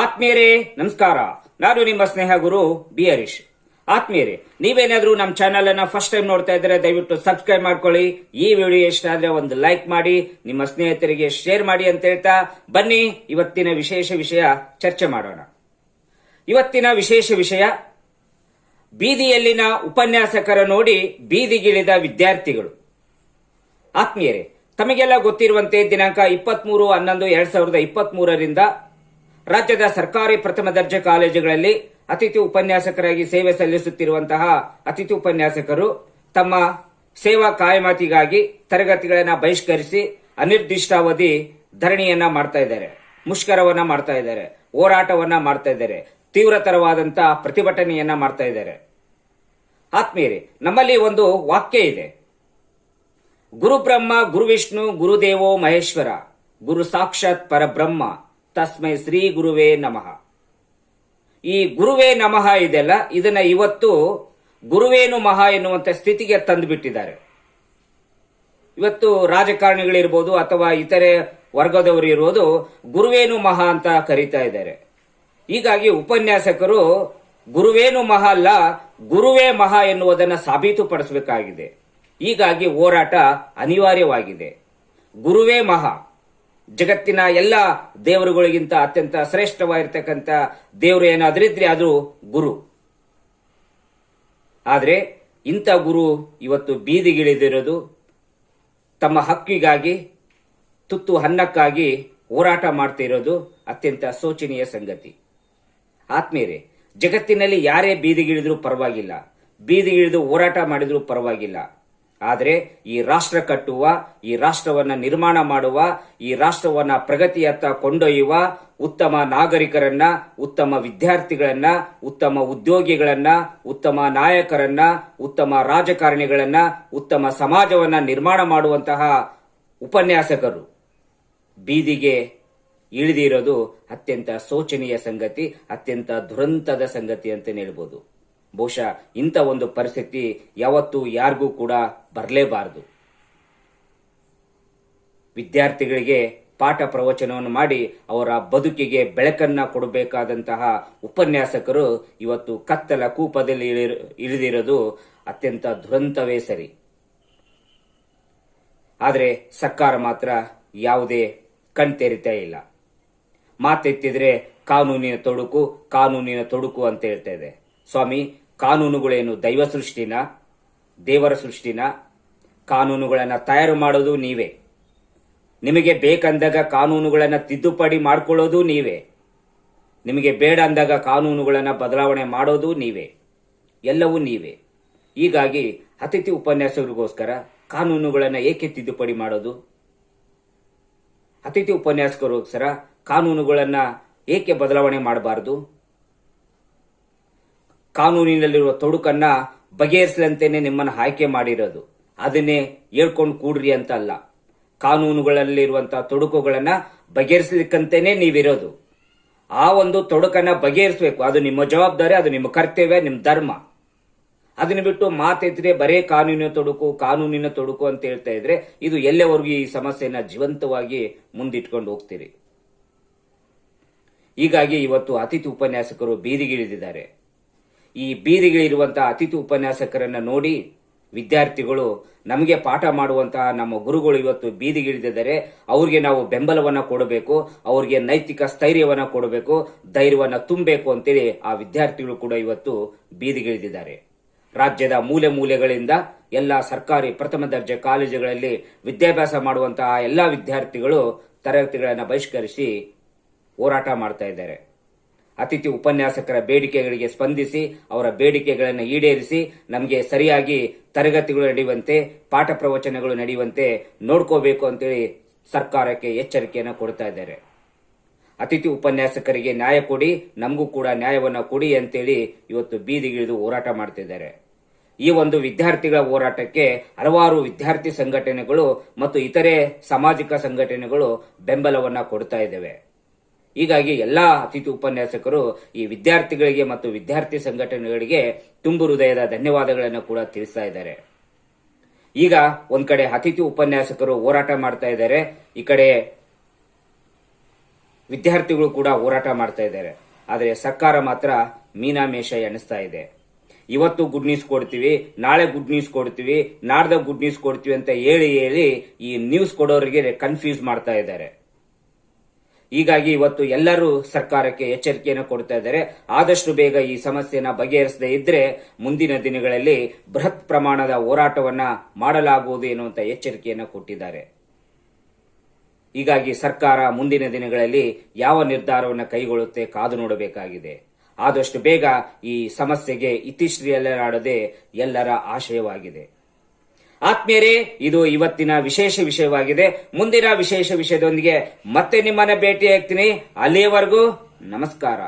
ಆತ್ಮೀಯರೇ, ನಮಸ್ಕಾರ. ನಾನು ನಿಮ್ಮ ಸ್ನೇಹ ಗುರು ಬಿ. ಹರೀಶ್. ಆತ್ಮೀಯರೇ, ನೀವೇನಾದ್ರೂ ನಮ್ಮ ಚಾನೆಲ್ ಅನ್ನ ಫಸ್ಟ್ ಟೈಮ್ ನೋಡ್ತಾ ಇದ್ರೆ ದಯವಿಟ್ಟು ಸಬ್ಸ್ಕ್ರೈಬ್ ಮಾಡ್ಕೊಳ್ಳಿ. ಈ ವಿಡಿಯೋ ಇಷ್ಟ ಆದ್ರೆ ಒಂದು ಲೈಕ್ ಮಾಡಿ, ನಿಮ್ಮ ಸ್ನೇಹಿತರಿಗೆ ಶೇರ್ ಮಾಡಿ ಅಂತ ಹೇಳ್ತಾ ಬನ್ನಿ, ಇವತ್ತಿನ ವಿಶೇಷ ವಿಷಯ ಚರ್ಚೆ ಮಾಡೋಣ. ಇವತ್ತಿನ ವಿಶೇಷ ವಿಷಯ, ಬೀದಿಯಲ್ಲಿನ ಉಪನ್ಯಾಸಕರ ನೋಡಿ ಬೀದಿಗಿಳಿದ ವಿದ್ಯಾರ್ಥಿಗಳು. ಆತ್ಮೀಯರೇ, ತಮಗೆಲ್ಲ ಗೊತ್ತಿರುವಂತೆ ದಿನಾಂಕ ಇಪ್ಪತ್ಮೂರು, ಹನ್ನೊಂದು, ಎರಡ್ ಸಾವಿರದ ಇಪ್ಪತ್ತ್ ಮೂರರಿಂದ ರಾಜ್ಯದ ಸರ್ಕಾರಿ ಪ್ರಥಮ ದರ್ಜೆ ಕಾಲೇಜುಗಳಲ್ಲಿ ಅತಿಥಿ ಉಪನ್ಯಾಸಕರಾಗಿ ಸೇವೆ ಸಲ್ಲಿಸುತ್ತಿರುವಂತಹ ಅತಿಥಿ ಉಪನ್ಯಾಸಕರು ತಮ್ಮ ಸೇವಾ ಕಾಯಮಾತಿಗಾಗಿ ತರಗತಿಗಳನ್ನು ಬಹಿಷ್ಕರಿಸಿ ಅನಿರ್ದಿಷ್ಟಾವಧಿ ಧರಣಿಯನ್ನ ಮಾಡ್ತಾ ಇದ್ದಾರೆ, ಮುಷ್ಕರವನ್ನ ಮಾಡ್ತಾ ಇದ್ದಾರೆ, ಹೋರಾಟವನ್ನ ಮಾಡ್ತಾ ಇದ್ದಾರೆ ತೀವ್ರತರವಾದಂತಹ ಪ್ರತಿಭಟನೆಯನ್ನ ಮಾಡ್ತಾ ಇದ್ದಾರೆ. ಆತ್ಮೀಯರಿ, ನಮ್ಮಲ್ಲಿ ಒಂದು ವಾಕ್ಯ ಇದೆ. ಗುರುಬ್ರಹ್ಮ, ಗುರುವಿಷ್ಣು ಗುರು ವಿಷ್ಣು ಗುರುದೇವೋ ಮಹೇಶ್ವರ, ಗುರು ಸಾಕ್ಷಾತ್ ಪರಬ್ರಹ್ಮ ತಸ್ಮೈ ಶ್ರೀ ಗುರುವೇ ನಮಃ. ಈ ಗುರುವೇ ನಮಃ ಇದೆಲ್ಲ, ಇದನ್ನ ಇವತ್ತು ಗುರುವೇನು ಮಹಾ ಎನ್ನುವಂತ ಸ್ಥಿತಿಗೆ ತಂದುಬಿಟ್ಟಿದ್ದಾರೆ. ಇವತ್ತು ರಾಜಕಾರಣಿಗಳಿರ್ಬೋದು ಅಥವಾ ಇತರೆ ವರ್ಗದವರು ಇರುವುದು ಗುರುವೇನು ಮಹಾ ಅಂತ ಕರೀತಾ ಇದ್ದಾರೆ. ಹೀಗಾಗಿ ಉಪನ್ಯಾಸಕರು ಗುರುವೇನು ಮಹಾ ಅಲ್ಲ, ಗುರುವೇ ಮಹಾ ಎನ್ನುವುದನ್ನು ಸಾಬೀತುಪಡಿಸಬೇಕಾಗಿದೆ. ಹೀಗಾಗಿ ಹೋರಾಟ ಅನಿವಾರ್ಯವಾಗಿದೆ. ಗುರುವೇ ಮಹಾ. ಜಗತ್ತಿನ ಎಲ್ಲ ದೇವರುಗಳಿಗಿಂತ ಅತ್ಯಂತ ಶ್ರೇಷ್ಠವಾಗಿರ್ತಕ್ಕಂಥ ದೇವರು ಏನಾದ್ರಿದ್ರೆ ಅದು ಗುರು. ಆದರೆ ಇಂಥ ಗುರು ಇವತ್ತು ಬೀದಿಗಿಳಿದಿರೋದು ತಮ್ಮ ಹಕ್ಕಿಗಾಗಿ, ತುತ್ತು ಅನ್ನಕ್ಕಾಗಿ ಹೋರಾಟ ಮಾಡ್ತಿರೋದು ಅತ್ಯಂತ ಶೋಚನೀಯ ಸಂಗತಿ. ಆತ್ಮೀಯರೇ, ಜಗತ್ತಿನಲ್ಲಿ ಯಾರೇ ಬೀದಿಗಿಳಿದ್ರೂ ಪರವಾಗಿಲ್ಲ. ಬೀದಿಗಿಳಿದು ಹೋರಾಟ ಮಾಡಿದರೂ ಪರವಾಗಿಲ್ಲ. ಆದರೆ ಈ ರಾಷ್ಟ್ರ ಕಟ್ಟುವ, ಈ ರಾಷ್ಟ್ರವನ್ನು ನಿರ್ಮಾಣ ಮಾಡುವ, ಈ ರಾಷ್ಟ್ರವನ್ನ ಪ್ರಗತಿಯತ್ತ ಕೊಂಡೊಯ್ಯುವ ಉತ್ತಮ ನಾಗರಿಕರನ್ನ, ಉತ್ತಮ ವಿದ್ಯಾರ್ಥಿಗಳನ್ನ, ಉತ್ತಮ ಉದ್ಯೋಗಿಗಳನ್ನ, ಉತ್ತಮ ನಾಯಕರನ್ನ, ಉತ್ತಮ ರಾಜಕಾರಣಿಗಳನ್ನ, ಉತ್ತಮ ಸಮಾಜವನ್ನ ನಿರ್ಮಾಣ ಮಾಡುವಂತಹ ಉಪನ್ಯಾಸಕರು. ಬೀದಿಗೆ ಇಳಿದಿರೋದು ಅತ್ಯಂತ ಶೋಚನೀಯ ಸಂಗತಿ, ಅತ್ಯಂತ ದುರಂತದ ಸಂಗತಿ ಅಂತ ಹೇಳ್ಬೋದು. ಬಹುಶಃ ಇಂಥ ಒಂದು ಪರಿಸ್ಥಿತಿ ಯಾವತ್ತೂ ಯಾರಿಗೂ ಕೂಡ ಬರಲೇಬಾರದು. ವಿದ್ಯಾರ್ಥಿಗಳಿಗೆ ಪಾಠ ಪ್ರವಚನವನ್ನು ಮಾಡಿ ಅವರ ಬದುಕಿಗೆ ಬೆಳಕನ್ನ ಕೊಡಬೇಕಾದಂತಹ ಉಪನ್ಯಾಸಕರು ಇವತ್ತು ಕತ್ತಲ ಕೂಪದಲ್ಲಿ ಇಳಿದಿರೋದು ಅತ್ಯಂತ ದುರಂತವೇ ಸರಿ. ಆದರೆ ಸರ್ಕಾರ ಮಾತ್ರ ಯಾವುದೇ ಕಣ್ತೆರಿತಾ ಇಲ್ಲ. ಮಾತೆತ್ತಿದ್ರೆ ಕಾನೂನಿನ ತೊಡುಕು ಕಾನೂನಿನ ತೊಡುಕು ಅಂತ ಹೇಳ್ತಾ ಇದೆ. ಸ್ವಾಮಿ ಕಾನೂನುಗಳೇನು ದೈವ ಸೃಷ್ಟಿನ, ದೇವರ ಸೃಷ್ಟಿನ, ಕಾನೂನುಗಳನ್ನು ತಯಾರು ಮಾಡೋದು ನೀವೇ. ನಿಮಗೆ ಬೇಕಂದಾಗ ಕಾನೂನುಗಳನ್ನು ತಿದ್ದುಪಡಿ ಮಾಡ್ಕೊಳ್ಳೋದು ನೀವೇ. ನಿಮಗೆ ಬೇಡ ಅಂದಾಗ ಕಾನೂನುಗಳನ್ನು ಬದಲಾವಣೆ ಮಾಡೋದು ನೀವೇ. ಎಲ್ಲವೂ ನೀವೇ. ಹೀಗಾಗಿ ಅತಿಥಿ ಉಪನ್ಯಾಸಕರಿಗೋಸ್ಕರ ಕಾನೂನುಗಳನ್ನು ಏಕೆ ತಿದ್ದುಪಡಿ ಮಾಡೋದು? ಅತಿಥಿ ಉಪನ್ಯಾಸಕರಿಗೋಸ್ಕರ ಕಾನೂನುಗಳನ್ನು ಏಕೆ ಬದಲಾವಣೆ ಮಾಡಬಾರದು? ಕಾನೂನಿನಲ್ಲಿರುವ ತೊಡಕನ್ನ ಬಗೆಹರಿಸಲಂತೇನೆ ನಿಮ್ಮನ್ನು ಆಯ್ಕೆ ಮಾಡಿರೋದು. ಅದನ್ನೇ ಹೇಳ್ಕೊಂಡು ಕೂಡ್ರಿ ಅಂತ ಅಲ್ಲ ಕಾನೂನುಗಳಲ್ಲಿರುವಂತಹ ತೊಡಕುಗಳನ್ನ ಬಗೆಹರಿಸಲಿಕ್ಕಂತೇನೆ ನೀವಿರೋದು. ಆ ಒಂದು ತೊಡಕನ್ನ ಬಗೆಹರಿಸಬೇಕು. ಅದು ನಿಮ್ಮ ಜವಾಬ್ದಾರಿ, ಅದು ನಿಮ್ಮ ಕರ್ತವ್ಯ ನಿಮ್ಮ ಧರ್ಮ. ಅದನ್ನ ಬಿಟ್ಟು ಮಾತೆತ್ತಿದ್ರೆ ಬರೇ ಕಾನೂನಿನ ತೊಡಕು ಕಾನೂನಿನ ತೊಡಕು ಅಂತ ಹೇಳ್ತಾ ಇದ್ರೆ ಇದು ಎಲ್ಲೆವರೆಗೂ ಈ ಸಮಸ್ಯೆನ ಜೀವಂತವಾಗಿ ಮುಂದಿಟ್ಕೊಂಡು ಹೋಗ್ತೀರಿ. ಹೀಗಾಗಿ ಇವತ್ತು ಅತಿಥಿ ಉಪನ್ಯಾಸಕರು ಬೀದಿಗಿಳಿದಿದ್ದಾರೆ. ಈ ಬೀದಿಗಿಳಿರುವಂತಹ ಅತಿಥಿ ಉಪನ್ಯಾಸಕರನ್ನ ನೋಡಿ ವಿದ್ಯಾರ್ಥಿಗಳು ನಮಗೆ ಪಾಠ ಮಾಡುವಂತಹ ನಮ್ಮ ಗುರುಗಳು ಇವತ್ತು ಬೀದಿಗಿಳಿದಿದ್ದಾರೆ. ಅವ್ರಿಗೆ ನಾವು ಬೆಂಬಲವನ್ನ ಕೊಡಬೇಕು. ಅವ್ರಿಗೆ ನೈತಿಕ ಸ್ಥೈರ್ಯವನ್ನ ಕೊಡಬೇಕು. ಧೈರ್ಯವನ್ನ ತುಂಬಬೇಕು ಅಂತೇಳಿ ಆ ವಿದ್ಯಾರ್ಥಿಗಳು ಕೂಡ ಇವತ್ತು ಬೀದಿಗಿಳಿದಿದ್ದಾರೆ. ರಾಜ್ಯದ ಮೂಲೆ ಮೂಲೆಗಳಿಂದ ಎಲ್ಲ ಸರ್ಕಾರಿ ಪ್ರಥಮ ದರ್ಜೆ ಕಾಲೇಜುಗಳಲ್ಲಿ ವಿದ್ಯಾಭ್ಯಾಸ ಮಾಡುವಂತಹ ಎಲ್ಲಾ ವಿದ್ಯಾರ್ಥಿಗಳು ತರಗತಿಗಳನ್ನು ಬಹಿಷ್ಕರಿಸಿ ಹೋರಾಟ ಮಾಡ್ತಾ ಅತಿಥಿ ಉಪನ್ಯಾಸಕರ ಬೇಡಿಕೆಗಳಿಗೆ ಸ್ಪಂದಿಸಿ, ಅವರ ಬೇಡಿಕೆಗಳನ್ನು ಈಡೇರಿಸಿ, ನಮಗೆ ಸರಿಯಾಗಿ ತರಗತಿಗಳು ನಡೆಯುವಂತೆ, ಪಾಠ ಪ್ರವಚನಗಳು ನಡೆಯುವಂತೆ ನೋಡ್ಕೋಬೇಕು ಅಂತೇಳಿ ಸರ್ಕಾರಕ್ಕೆ ಎಚ್ಚರಿಕೆಯನ್ನು ಕೊಡ್ತಾ ಇದ್ದಾರೆ. ಅತಿಥಿ ಉಪನ್ಯಾಸಕರಿಗೆ ನ್ಯಾಯ ಕೊಡಿ, ನಮಗೂ ಕೂಡ ನ್ಯಾಯವನ್ನು ಕೊಡಿ ಅಂತೇಳಿ ಇವತ್ತು ಬೀದಿಗಿಳಿದು ಹೋರಾಟ ಮಾಡ್ತಿದ್ದಾರೆ ಈ ಒಂದು ವಿದ್ಯಾರ್ಥಿಗಳ ಹೋರಾಟಕ್ಕೆ ಹಲವಾರು ವಿದ್ಯಾರ್ಥಿ ಸಂಘಟನೆಗಳು ಮತ್ತು ಇತರೆ ಸಾಮಾಜಿಕ ಸಂಘಟನೆಗಳು ಬೆಂಬಲವನ್ನು ಕೊಡ್ತಾ ಇದ್ದೇವೆ. ಹೀಗಾಗಿ ಎಲ್ಲಾ ಅತಿಥಿ ಉಪನ್ಯಾಸಕರು ಈ ವಿದ್ಯಾರ್ಥಿಗಳಿಗೆ ಮತ್ತು ವಿದ್ಯಾರ್ಥಿ ಸಂಘಟನೆಗಳಿಗೆ ತುಂಬು ಹೃದಯದ ಧನ್ಯವಾದಗಳನ್ನು ಕೂಡ ತಿಳಿಸ್ತಾ ಇದ್ದಾರೆ. ಈಗ ಒಂದ್ ಕಡೆ ಅತಿಥಿ ಉಪನ್ಯಾಸಕರು ಹೋರಾಟ ಮಾಡ್ತಾ ಇದ್ದಾರೆ, ಈ ಕಡೆ ವಿದ್ಯಾರ್ಥಿಗಳು ಕೂಡ ಹೋರಾಟ ಮಾಡ್ತಾ ಇದ್ದಾರೆ. ಆದರೆ ಸರ್ಕಾರ ಮಾತ್ರ ಮೀನಾಮೇಷ ಎಣಿಸ್ತಾ ಇದೆ. ಇವತ್ತು ಗುಡ್ ನ್ಯೂಸ್ ಕೊಡ್ತೀವಿ, ನಾಳೆ ಗುಡ್ ನ್ಯೂಸ್ ಕೊಡ್ತೀವಿ, ನಾಡ್ದ ಗುಡ್ ನ್ಯೂಸ್ ಕೊಡ್ತೀವಿ ಅಂತ ಹೇಳಿ ಹೇಳಿ ಈ ನ್ಯೂಸ್ ಕೊಡೋರಿಗೆ ಕನ್ಫ್ಯೂಸ್ ಮಾಡ್ತಾ ಇದ್ದಾರೆ. ಹೀಗಾಗಿ ಇವತ್ತು ಎಲ್ಲರೂ ಸರ್ಕಾರಕ್ಕೆ ಎಚ್ಚರಿಕೆಯನ್ನು ಕೊಡ್ತಾ ಇದ್ದಾರೆ. ಆದಷ್ಟು ಬೇಗ ಈ ಸಮಸ್ಯೆನ ಬಗೆಹರಿಸದೇ ಇದ್ರೆ ಮುಂದಿನ ದಿನಗಳಲ್ಲಿ ಬೃಹತ್ ಪ್ರಮಾಣದ ಹೋರಾಟವನ್ನ ಮಾಡಲಾಗುವುದು ಎನ್ನುವಂತ ಎಚ್ಚರಿಕೆಯನ್ನು ಕೊಟ್ಟಿದ್ದಾರೆ. ಹೀಗಾಗಿ ಸರ್ಕಾರ ಮುಂದಿನ ದಿನಗಳಲ್ಲಿ ಯಾವ ನಿರ್ಧಾರವನ್ನು ಕೈಗೊಳ್ಳುತ್ತೆ ಕಾದು ನೋಡಬೇಕಾಗಿದೆ. ಆದಷ್ಟು ಬೇಗ ಈ ಸಮಸ್ಯೆಗೆ ಇತಿಶ್ರೀಯಲ್ಲಾಡದೆ ಎಲ್ಲರ ಆಶಯವಾಗಿದೆ. ಆತ್ಮೀಯರೇ ಇದು ಇವತ್ತಿನ ವಿಶೇಷ ವಿಷಯವಾಗಿದೆ. ಮುಂದಿನ ವಿಶೇಷ ವಿಷಯದೊಂದಿಗೆ ಮತ್ತೆ ನಿಮ್ಮನ್ನ ಭೇಟಿ ಆಗ್ತೀನಿ ಅಲ್ಲಿಯವರೆಗೂ ನಮಸ್ಕಾರ.